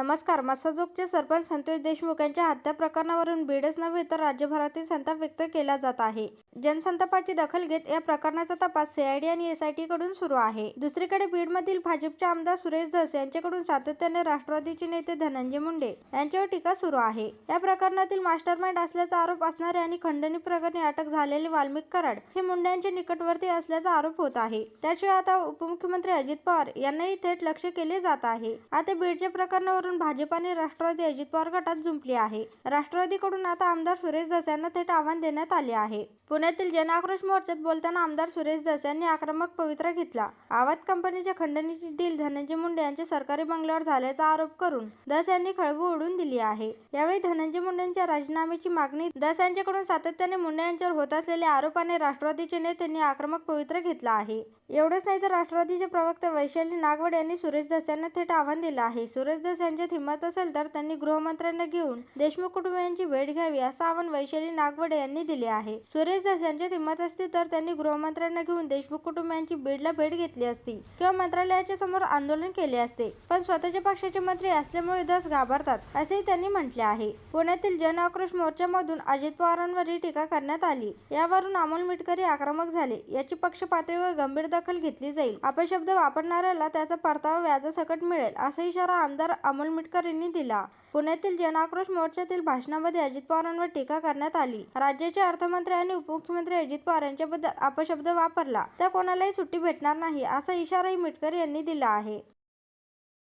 नमस्कार मसाजोगचे सरपंच संतोष देशमुख यांच्या हत्या प्रकरणावरून बीडच नव्हे तर राज्यभरातील संताप व्यक्त केला जात आहे. जनसंतापाची दखल घेत या प्रकरणाचा तपास सीआयडी आणि एसआयटी कडून सुरू आहे. दुसरीकडे बीडमधील भाजपचे आमदार सुरेश धस यांच्याकडून सातत्याने राष्ट्रवादीचे नेते धनंजय मुंडे यांच्यावर टीका सुरू आहे. या प्रकरणातील मास्टरमाइंड असल्याचा आरोप असणारे आणि खंडणी प्रकरणी अटक झालेले वाल्मिक कराड हे मुंडे निकटवर्ती असल्याचा आरोप होत आहे. त्याशिवाय आता उपमुख्यमंत्री अजित पवार यांनाही थेट लक्ष केले जात आहे. आता बीडच्या प्रकरणावरून करून भाजपाने राष्ट्रवादी अजित पवार गटात जुंपली आहे. राष्ट्रवादीकडून आता आमदार सुरेश धस यांना थेट आव्हान देण्यात आले आहे. पुण्यातील जनआक्रोश मोर्चात बोलताना आमदार सुरेश धस यांनी आक्रमक पवित्रा घेतला. आवाज कंपनीच्या खंडणीची डील धनंजय मुंडे यांच्या सरकारी बंगल्यावर झाल्याचा आरोप करून दस यांनी खळबळ उडून दिली आहे. यावेळी धनंजय मुंडेंच्या राजीनाम्याची मागणी दस यांच्याकडून सातत्याने मुंडे यांच्यावर होत असलेल्या आरोपाने राष्ट्रवादीचे नेत्यांनी आक्रमक पवित्रा घेतला आहे. एवढंच नाही तर राष्ट्रवादीचे प्रवक्ते वैशाली नागवड यांनी सुरेश धस यांना थेट आव्हान दिलं आहे. सुरेश धस यांच्यात हिंमत असेल तर त्यांनी गृहमंत्र्यांना घेऊन देशमुख कुटुंबियांची भेट घ्यावी असं आवाहन वैशाली नागवडे यांनी दिले आहे. सुरेश धस यांच्यात हिंमत असती तर त्यांनी गृहमंत्र्यांना घेऊन देशमुख कुटुंबियांची बीडला भेट घेतली असती किंवा मंत्रालयाच्या समोर आंदोलन केले असते. पण स्वतःच्या पक्षाचे मंत्री असल्यामुळे धस घाबरतात असेही त्यांनी म्हटले आहे. पुण्यातील जन आक्रोश मोर्चामधून अजित पवारांवरही टीका करण्यात आली. यावरून अमोल मिटकरी आक्रमक झाले. याची पक्ष पातळीवर गंभीर दखल घेतली जाईल. अपशब्द वापरणाऱ्याला त्याचा परतावा व्याजासकट मिळेल असा इशारा आमदार अमोल मिटकर यांनी दिला. पुण्यातील जनआक्रोश मोर्चातील भाषणामध्ये अजित पवारांवर टीका करण्यात आली. राज्याचे अर्थमंत्री आणि उपमुख्यमंत्री अजित पवार यांच्याबद्दल अपशब्द वापरला तर कोणालाही सुट्टी भेटणार नाही असा इशाराही मिटकर यांनी दिला आहे.